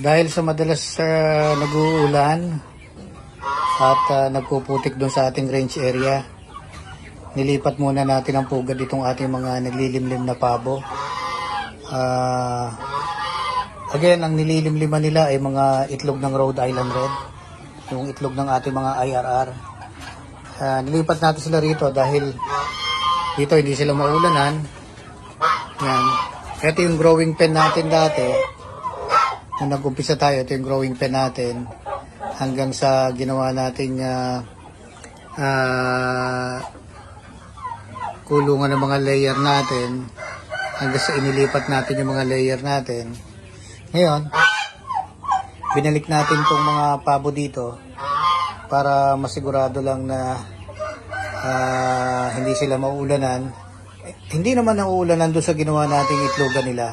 Dahil sa madalas uh, nag-uulan at uh, nagpuputik doon sa ating range area, nilipat muna natin ang pugad itong ating mga naglilimlim na pabo. Ah, again, ang nililimliman nila ay mga itlog ng Rhode Island Red, yung itlog ng ating mga IRR. Ah, nilipat natin sila rito dahil dito hindi sila maulanan. Yan. Ito yung growing pen natin dati. Nung nag-umpisa tayo, ito yung growing pen natin. Hanggang sa ginawa nating ah, ah, kulungan ng mga layer natin. Hanggang sa inilipat natin yung mga layer natin. Ngayon, binalik natin tong mga pabo dito para masigurado lang na ah, hindi sila maulanan. Eh, hindi naman nauulanan doon sa ginawa nating itlogan nila.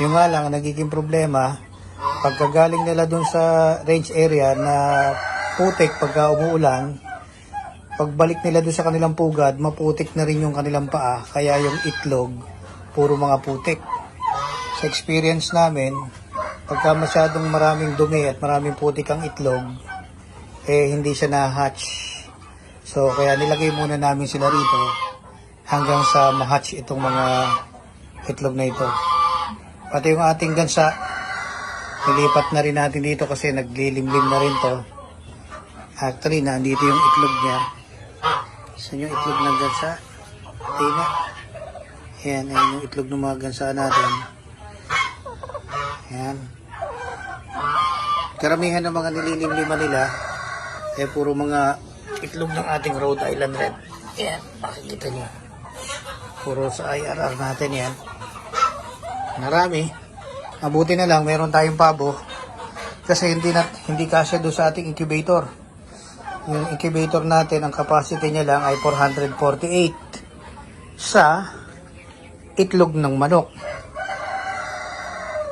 Yung nga lang, ang nagiging problema, pagkagaling nila doon sa range area na putik pagka umuulan, pagbalik nila doon sa kanilang pugad, maputik na rin yung kanilang paa, kaya yung itlog, puro mga putik. Sa experience namin, pagka masyadong maraming dumi at maraming putik ang itlog, eh hindi siya na-hatch. So, kaya nilagay muna namin sila rito hanggang sa ma-hatch itong mga itlog na ito. Pati yung ating gansa, nilipat na rin natin dito kasi naglilimlim na rin to. Actually, nandito yung itlog niya. Saan yung itlog ng gansa? Tina. Yan, ayan yung itlog ng mga gansa natin. Yan. Karamihan ng mga nililimliman nila, eh puro mga itlog ng ating Rhode Island Red. Yan, makikita niyo. Puro sa IRR natin yan. Marami. Mabuti na lang, meron tayong pabo. Kasi hindi na, hindi kasya doon sa ating incubator. Yung incubator natin, ang capacity niya lang ay 448 sa itlog ng manok.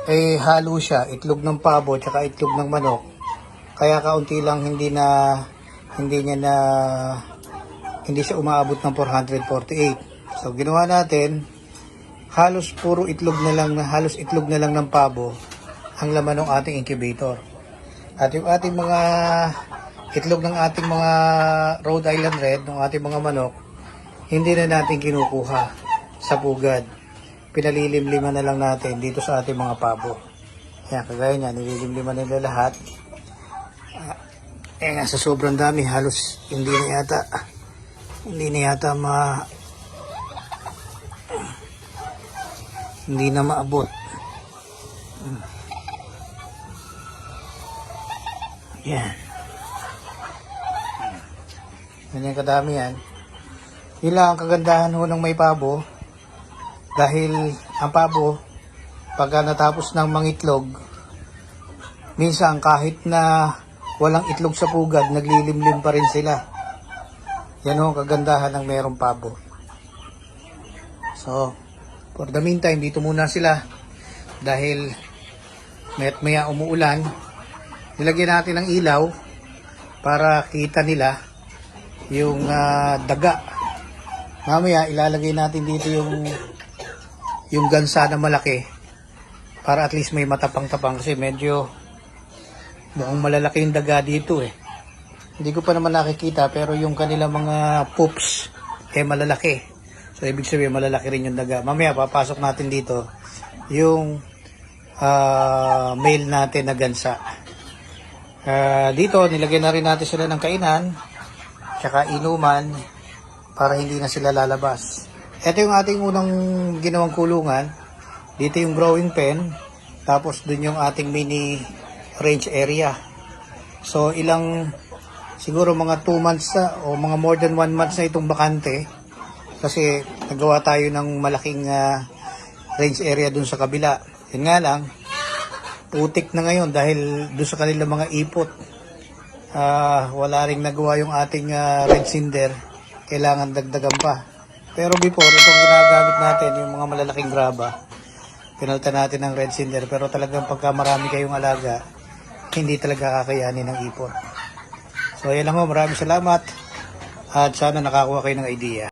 Eh, halo siya, itlog ng pabo, tsaka itlog ng manok. Kaya kaunti lang hindi na, hindi niya na, hindi siya umaabot ng 448. So, ginawa natin, halos puro itlog na lang, halos itlog na lang ng pabo ang laman ng ating incubator. At yung ating mga itlog ng ating mga Rhode Island Red, ng ating mga manok, hindi na natin kinukuha sa pugad. Pinalilimliman na lang natin dito sa ating mga pabo. Ayan, kagaya niya, nililimliman nila lahat. Ah, Eh sa sobrang dami, halos hindi na yata, hindi na yata ma, hindi na maabot. Yan. Ganyan kadami yan. Yun lang ang kagandahan ho ng may pabo. Dahil ang pabo, pagka natapos ng mangitlog, minsan kahit na walang itlog sa pugad, naglilimlim pa rin sila. Yan ho ang kagandahan ng merong pabo. So, for the meantime, dito muna sila. Dahil mayat maya umuulan, nilagyan natin ng ilaw para kita nila yung ah, daga. Mamaya ilalagay natin dito yung yung gansa na malaki para at least may matapang-tapang kasi medyo mukhang malalaki yung daga dito eh. Hindi ko pa naman nakikita pero yung kanila mga poops eh malalaki. So ibig sabihin malalaki rin yung daga. Mamaya papasok natin dito yung ah, male natin na gansa. Ah, dito nilagyan na rin natin sila ng kainan tsaka inuman para hindi na sila lalabas. Ito yung ating unang ginawang kulungan. Dito yung growing pen. Tapos dun yung ating mini range area. So ilang siguro mga 2 months na o mga more than 1 months na itong bakante. Kasi nagawa tayo ng malaking ah, range area dun sa kabila. Yun nga lang, putik na ngayon dahil dun sa kanilang mga ipot. Ah, wala ring nagawa yung ating ah, red cinder. Kailangan dagdagan pa. Pero before, itong ginagamit natin, yung mga malalaking graba, pinalta natin ng red cinder. Pero talagang pagka marami kayong alaga, hindi talaga kakayanin ng ipot. So, yan lang ho. Maraming salamat. At sana nakakuha kayo ng idea.